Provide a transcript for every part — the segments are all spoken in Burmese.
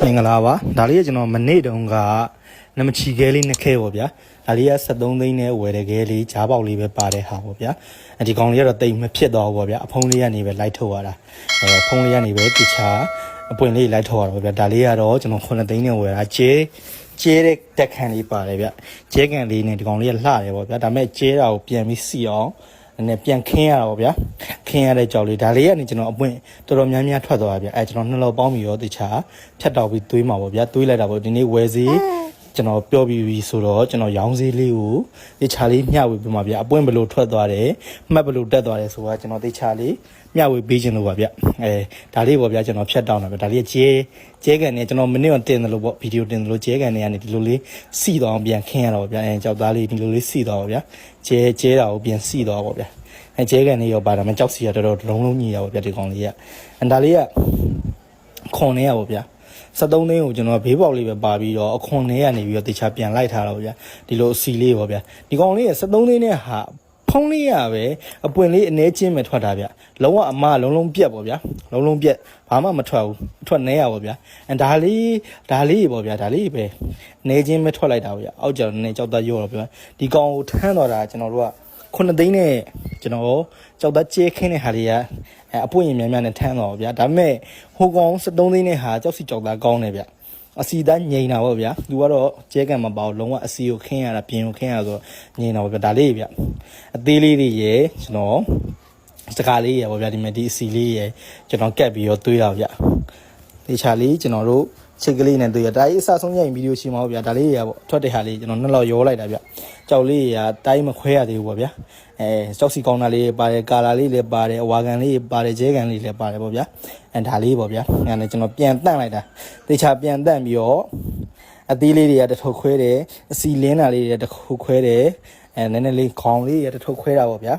မင်္ဂလာပါဒါလေးကကျွန်တော်မနေ့တုန်းကနမချီခဲလေးနှစ်ခဲပေါ့ဗျာဒါလေးက73သိန်းနဲ့ဝယ်တဲ့ခဲလေးဂျားပေါက်လေးပဲပါတဲ့ဟာပေါ့ဗျာအဲဒီကောင်လေးကတော့တိတ်မဖြစ်တော့ဘူးပေါ့ဗျာအဖုံးလေးကနေပဲလိုက်ထုတ်ရတာအဲဖုံးလေးကနေပဲတခြားအပွင့်လေးလိုက်ထုတ်ရတာပေါ့ဗျာဒါလေးကတော့ကျွန်တော်9သိန်းနဲ့ဝယ်တာကျဲကျဲတဲ့တက်ခံလေးပါတယ်ဗျကျဲကန်လေးနဲ့ဒီကောင်လေးကလှတယ်ပေါ့ဗျာဒါပေမဲ့ကျဲတာကိုပြန်ပြီးစီအောင် နည်းနည်းပြန်ခင်းရတာပေါ့ဗျာခင်းရတဲ့ကြောက်လေးဒါလေးကနေကျွန်တော်အပွင့်တော်တော်များများထွက်သွားဗျာအဲကျွန်တော်နှလုံးပေါင်းပြီးရောတခြားဖြတ်တောက်ပြီးသွေးမှာပေါ့ဗျာသွေးလိုက်တာပေါ့ဒီနေ့ဝယ်စီ ကျွန်တော်ပြောပြီးပြီဆိုတော့ကျွန်တော်ရောင်းစည်းလေးကိုတခြားလေးမျှဝေပေးမှာဗျာအပွင့်ဘယ်လိုထွက်သွားတယ်မှတ်ဘယ်လိုတက်သွားတယ်ဆိုတာကျွန်တော်တခြားလေးမျှဝေပေးခြင်းလို့ပါဗျအဲဒါလေးပေါ့ဗျာကျွန်တော်ဖြတ်တောက်တာဗျာဒါလေးကကျဲကျဲကန်နေကျွန်တော်မနေ့ကတင်တယ်လို့ပေါ့ဗီဒီယိုတင်တယ်လို့ကျဲကန်နေကနေဒီလိုလေးစီတော့အောင်ပြန်ခင်းရတော့ဗျာအဲကြောက်သားလေးဒီလိုလေးစီတော့ဗျာကျဲကျဲတာကိုပြန်စီတော့ပေါ့ဗျာအဲကျဲကန်လေးရောပါတာမကြောက်စီရတော်တော်လုံးလုံးညီရပါဗျဒီကောင်လေးကအန်ဒါလေးကခွန်နေရပါဗျ 73သိန်းကိုကျွန်တော်ဘေးပေါက်လေးပဲပါပြီးတော့အခွန်နေရနေပြီးတော့တခြားပြန်လိုက်ထားတော့ဗျဒီလိုအစီလေးပါဗျဒီကောင်လေးက73သိန်းနဲ့ဟာဖုံးလေးရပဲအပွင့်လေးအနေချင်းပဲထွက်တာဗျလုံးဝအမလုံးလုံးပြက်ပေါ့ဗျာလုံးလုံးပြက်ဘာမှမထွက်ဘူးထွက်နေရပါဗျအန်ဒါလေးဒါလေးပေါ့ဗျာဒါလေးပဲနေချင်းပဲထွက်လိုက်တာဗျအောက်ကြောင်နေကြောက်သားရောတော့ဗျဒီကောင်ကိုထမ်းတော့တာကျွန်တော်တို့က ခုနှစ်သိန်းနဲ့ကျွန်တော်ကြောက်သားကျဲခင်းတဲ့ဟာတွေကအဲအပွင့်ရင်များများနဲ့ထမ်းတော့ဗျာဒါပေမဲ့ဟိုကောင်73သိန်းနဲ့ဟာကြောက်စီကြောက်သားကောင်းတယ်ဗျအစီသားငိန်တာပေါ့ဗျာသူကတော့ကျဲကန်မပေါ့လုံးဝအစီကိုခင်းရတာပြင်ကိုခင်းရဆိုငိန်တာပေါ့ဗျာဒါလေးဗျအသေးလေးတွေရယ်ကျွန်တော်စကားလေးရယ်ပေါ့ဗျာဒီမဲ့ဒီအစီလေးရယ်ကျွန်တော်ကက်ပြီးတော့တွေးတော့ဗျတေချာလေးကျွန်တော်တို့ ချစ်ကလေးနဲ့တွေ့ရဒါကြီးအစဆုံးရရင်ဗီဒီယိုရှင်းပါဦးဗျာဒါလေးရပေါ့ထွက်တဲ့ဟာလေးကျွန်တော်နှစ်လောက်ရောလိုက်တာဗျကြောက်လေးရတိုင်းမခွဲရသေးဘူးပေါ့ဗျာအဲကြောက်စီကောင်းတာလေးပါတယ်ကာလာလေးလည်းပါတယ်အဝါကန်လေးပါတယ်ဂျဲကန်လေးလည်းပါတယ်ပေါ့ဗျာအဲဒါလေးပေါ့ဗျာအဲနဲ့ကျွန်တော်ပြန်တန့်လိုက်တာတေချာပြန်တန့်ပြီးတော့အသီးလေးတွေကတစ်ထုပ်ခွဲတယ်အစီလင်းတာလေးတွေတစ်ခုခွဲတယ်အဲနည်းနည်းလေးခေါင်းလေးတွေတစ်ထုပ်ခွဲတာပေါ့ဗျာ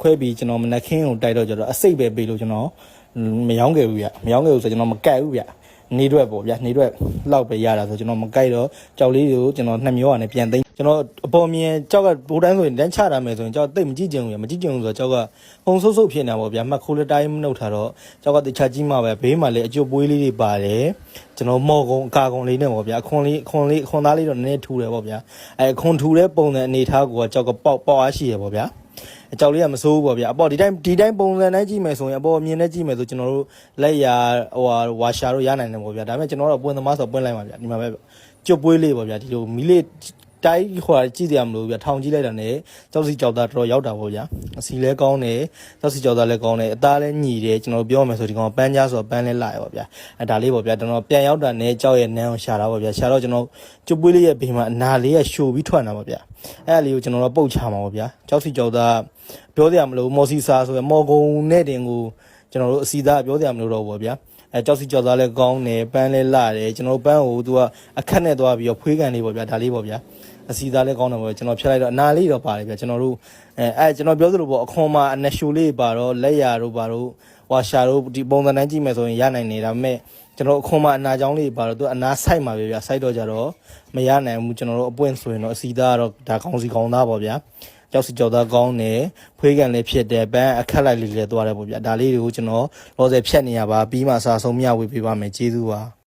ခွဲပြီးကျွန်တော်မနက်ခင်းကိုတိုက်တော့ကျတော့အစိတ်ပဲပေးလို့ကျွန်တော်မယောင်းခဲ့ဘူးဗျမယောင်းခဲ့ဘူးဆိုကျွန်တော်မကတ်ဘူးဗျ နေရွက်ပေါ့ဗျာနေရွက်လောက်ပဲရတာဆိုကျွန်တော်မကြိုက်တော့ကြောက်လေးတွေကိုကျွန်တော်နှစ်မျိုးကနေပြန်သိမ်းကျွန်တော်အပေါ်မြင်ကြောက်ကဘိုးတိုင်းဆိုရင်တန်းချတာမယ်ဆိုရင်ကြောက်တိတ်မကြည့်ကြင်ဘူးရမကြည့်ကြင်ဘူးဆိုတော့ကြောက်ကပုံဆုပ်ဆုပ်ဖြစ်နေတာပေါ့ဗျာမှတ်ခိုးလက်တိုင်းမနှုတ်ထားတော့ကြောက်ကတခြားကြီးမှပဲဘေးမှာလည်းအကျိုးပွေးလေးတွေပါတယ်ကျွန်တော်မော်ကုံအကာကုံလေးနဲ့ပေါ့ဗျာအခွန်လေးအခွန်လေးအခွန်သားလေးတော့နည်းနည်းထူတယ်ပေါ့ဗျာအဲအခွန်ထူတဲ့ပုံစံအနေထားကိုကြောက်ကပေါက်ပေါက်အားရှိရပေါ့ဗျာ အကြောက်လေးကမစိုးဘူးပေါ့ဗျာအပေါ်ဒီတိုင်းဒီတိုင်းပုံစံတိုင်းကြည့်မယ်ဆိုရင်အပေါ်အမြင်နဲ့ကြည့်မယ်ဆိုကျွန်တော်တို့လက်ရာဟိုဟာဝါရှာတို့ရနိုင်တယ်ပေါ့ဗျာဒါပေမဲ့ကျွန်တော်တို့ပွင့်သမားဆိုပွင့်လိုက်ပါဗျာဒီမှာပဲကျွတ်ပွေးလေးပေါ့ဗျာဒီလိုမီလေး တိုင်းဟိုဟာကြည့်တယ်မလို့ဗျာထောင်ကြည့်လိုက်တာ ਨੇ ကြောက်စီကြောက်သားတော်တော်ရောက်တာပေါ့ဗျာအစီလဲကောင်းတယ်ကြောက်စီကြောက်သားလဲကောင်းတယ်အသားလဲညီတယ်ကျွန်တော်ပြောမယ်ဆိုဒီကောင်ပန်းကြားဆိုတော့ပန်းလဲလာရပေါ့ဗျာအဲဒါလေးပေါ့ဗျာကျွန်တော်ပြန်ရောက်တာ ਨੇ ကြောက်ရဲ့နန်းကိုရှာတာပေါ့ဗျာရှာတော့ကျွန်တော်ကျွတ်ပွေးလေးရဲ့ဘေးမှာအနာလေးကရှို့ပြီးထွက်နေတာပေါ့ဗျာအဲဒါလေးကိုကျွန်တော်တို့ပုတ်ချမှာပေါ့ဗျာကြောက်စီကြောက်သားပြောစရာမလိုမော်စီစာဆိုရယ်မော်ဂုံနဲ့တင်ကိုကျွန်တော်တို့အစီသားပြောစရာမလိုတော့ဘူးဗျာ အဲကြောက်စီကြောက်သားလည်းကောင်းတယ်ပန်းလည်းလှတယ်ကျွန်တော်တို့ပန်းကိုသူကအခက်နဲ့သွားပြီးတော့ဖွေးကန်လေးပေါ့ဗျာဒါလေးပေါ့ဗျာအစီသားလည်းကောင်းတယ်ပေါ့ကျွန်တော်ဖြတ်လိုက်တော့အနာလေးတော့ပါတယ်ဗျာကျွန်တော်တို့အဲအဲကျွန်တော်ပြောသလိုပေါ့အခွန်မှာအနက်ရှိုလေးပါတော့လက်ရတို့ပါတော့ဝါရှာတို့ဒီပုံစံတိုင်းကြည့်မယ်ဆိုရင်ရနိုင်နေဒါပေမဲ့ကျွန်တော်အခွန်မှာအနာချောင်းလေးပါတော့သူအနာဆိုင်မှာပဲဗျာဆိုင်တော့ကြတော့မရနိုင်ဘူးကျွန်တော်တို့အပွင့်ဆိုရင်တော့အစီသားကတော့ဒါကောင်းစီကောင်းသားပေါ့ဗျာ ကြောက်စီကြောက်သားကောင်းတယ်ဖွေးကန်လည်းဖြစ်တယ်ပန်းအခက်လိုက်လေးလည်းသွားတယ်ပေါ့ဗျာဒါလေးတွေကိုကျွန်တော်လောဆယ်ဖြတ်နေရပါပြီးမှစာဆုံးမျှဝေပေးပါမယ်ကျေးဇူးပါ